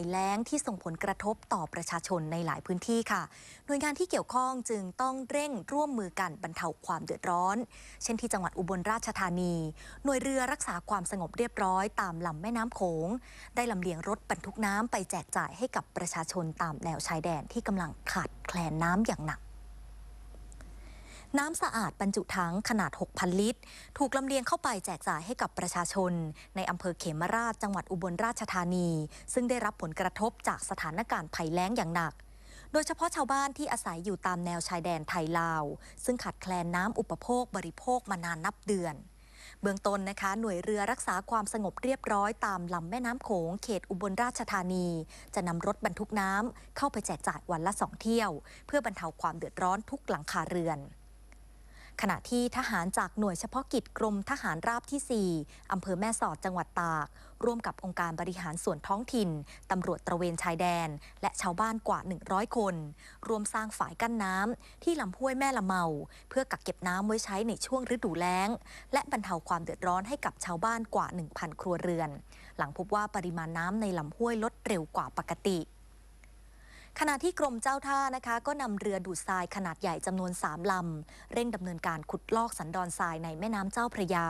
ภัยแล้งที่ส่งผลกระทบต่อประชาชนในหลายพื้นที่ค่ะ หน่วยงานที่เกี่ยวข้องจึงต้องเร่งร่วมมือกันบรรเทาความเดือดร้อน เช่นที่จังหวัดอุบลราชธานี หน่วยเรือรักษาความสงบเรียบร้อยตามลำแม่น้ำโขง ได้ลำเลียงรถบรรทุกน้ำไปแจกจ่ายให้กับประชาชนตามแนวชายแดนที่กำลังขาดแคลนน้ำอย่างหนัก น้ำสะอาดบรรจุถังขนาด 6,000 ลิตร ถูกลำเลียงเข้าไปแจกจ่ายให้กับประชาชน ในอำเภอเขมราชจังหวัดอุบลราชธานี ซึ่งได้รับผลกระทบจากสถานการณ์ภัยแล้งอย่างหนัก โดยเฉพาะชาวบ้านที่อาศัยอยู่ตามแนวชายแดนไทยลาว ซึ่งขาดแคลนน้ำอุปโภคบริโภคมานานนับเดือนเบื้องต้นนะคะหน่วยเรือรักษาความสงบเรียบร้อยตามลำแม่น้ำโขงเขตอุบลราชธานี จะนำรถบรรทุกน้ำเข้าไปแจกจ่ายวันละสองเที่ยว เพื่อบรรเทาความเดือดร้อนทุกหลังคาเรือน ขณะที่ทหารจากหน่วยเฉพาะกิจกรมทหารราบที่ 4 อำเภอแม่สอดจังหวัดตาก ร่วมกับองค์การบริหารส่วนท้องถิ่น ตำรวจตระเวนชายแดน และชาวบ้านกว่า 100 คน รวมสร้างฝายกั้นน้ำที่ลำห้วยแม่ละเมา เพื่อกักเก็บน้ำไว้ใช้ในช่วงฤดูแล้ง และบรรเทาความเดือดร้อนให้กับชาวบ้านกว่า 1,000 ครัวเรือน หลังพบว่าปริมาณน้ำในลำห้วยลดเร็วกว่าปกติ ขณะที่กรมเจ้าท่านะคะ ก็นำเรือดูดทรายขนาดใหญ่จำนวน 3 ลำ เร่งดำเนินการขุดลอกสันดอนทรายในแม่น้ำเจ้าพระยา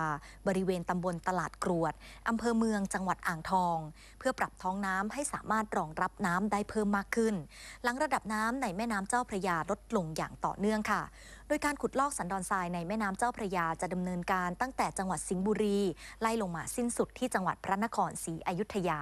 บริเวณตำบลตลาดกรวดอำเภอเมืองจังหวัดอ่างทอง เพื่อปรับท้องน้ำให้สามารถรองรับน้ำได้เพิ่มมากขึ้น หลังระดับน้ำในแม่น้ำเจ้าพระยาลดลงอย่างต่อเนื่องค่ะ โดยการขุดลอกสันดอนทรายในแม่น้ำเจ้าพระยาจะดำเนินการตั้งแต่จังหวัดสิงห์บุรี ไล่ลงมาสิ้นสุดที่จังหวัดพระนครศรีอยุธยา